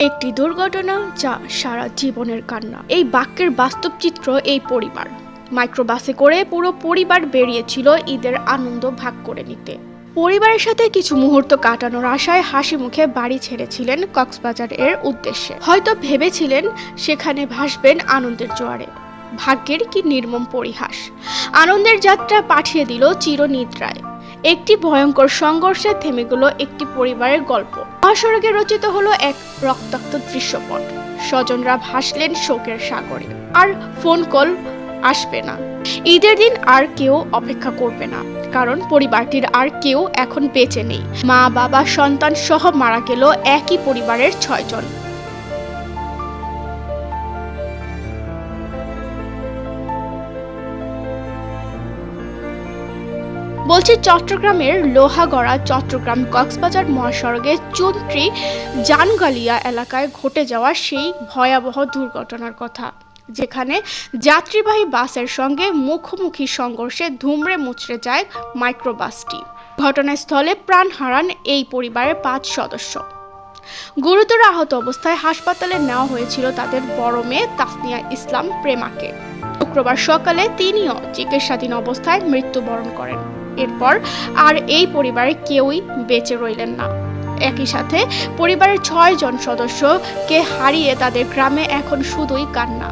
একটি দুর্ঘটনা যা সারা জীবনের কান্না। এই বাক্যের বাস্তব চিত্র এই পরিবার। মাইক্রোবাসে করে পুরো পরিবার বেরিয়েছিল ঈদের আনন্দ ভাগ করে নিতে। পরিবারের সাথে কিছু মুহূর্ত কাটানোর আশায় হাসি মুখে বাড়ি ছেড়েছিলেন কক্সবাজার এর উদ্দেশ্যে। হয়তো ভেবেছিলেন সেখানে ভাসবেন আনন্দের জোয়ারে। ভাগ্যের কি নির্মম পরিহাস। আনন্দের যাত্রা পাঠিয়ে দিল চিরনিদ্রায়। একটি ভয়ঙ্কর সংঘর্ষে থেমে গেল একটি পরিবারের গল্প। মহাসড়কে রচিত হলো এক রক্তাক্ত দৃশ্যপট। স্বজনরা ভাসলেন শোকের সাগরে। আর ফোন কল আসবে না। ঈদের দিন আর কেউ অপেক্ষা করবে না। কারণ পরিবারটির আর কেউ এখন বেঁচে নেই। মা, বাবা সন্তান সহ মারা গেল একই পরিবারের ছয়জন। বলছি চট্টগ্রামের লোহাগড়া, চট্টগ্রাম কক্সবাজার মহাসড়কে চন্ত্রী জানগালিয়া এলাকায় ঘটে যাওয়া সেই ভয়াবহ দুর্ঘটনার কথা, যেখানে যাত্রীবাহী বাসের সঙ্গে মুখোমুখি সংঘর্ষে ধুমড়ে মুচড়ে যায় মাইক্রোবাসটি। ঘটনাস্থলে প্রাণ হারান এই পরিবারের পাঁচ সদস্য। গুরুতর আহত অবস্থায় হাসপাতালে নেওয়া হয়েছিল তাদের বড় মেয়ে তাসনিয়া ইসলাম প্রেমাকে। শুক্রবার সকালে তিনিও চিকিৎসাধীন অবস্থায় মৃত্যুবরণ করেন। এরপর আর এই পরিবারে কেউই বেঁচে রইলেন না। একই সাথে পরিবারের ছয় জন সদস্যকে হারিয়ে তাদের গ্রামে এখন শুধুই কান্না।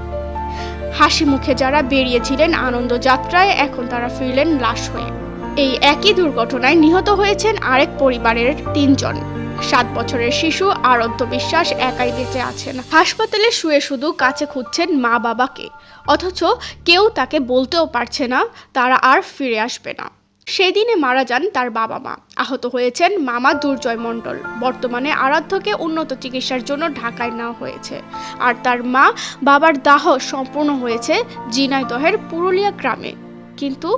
হাসি মুখে যারা বেরিয়েছিলেন আনন্দ যাত্রায় এখন তারা ফিরলেন লাশ হয়ে। এই একই দুর্ঘটনায় নিহত হয়েছেন আরেক পরিবারের তিনজন। সাত বছরের শিশু আরধ্য বিশ্বাস একাই বেঁচে আছেন। হাসপাতালে শুয়ে শুধু কাছে খুঁজছেন মা বাবাকে। অথচ কেউ তাকে বলতেও পারছে না, তারা আর ফিরে আসবে না। সেদিনে মারা যান তার বাবা মা। আহত হয়েছেন মামা দুর্জয় মণ্ডল। বর্তমানে আরাধ্যকে উন্নত চিকিৎসার জন্য ঢাকায় নেওয়া হয়েছে। আর তার মা বাবার দাহ সম্পূর্ণ হয়েছে জিনাইদহের পুরুলিয়া গ্রামে। কিন্তু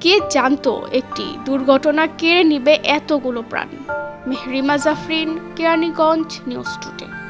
কে জানতো একটি দুর্ঘটনা কেড়ে নিবে এতগুলো প্রাণ? Mehrima Jafrin Keraniganj news today.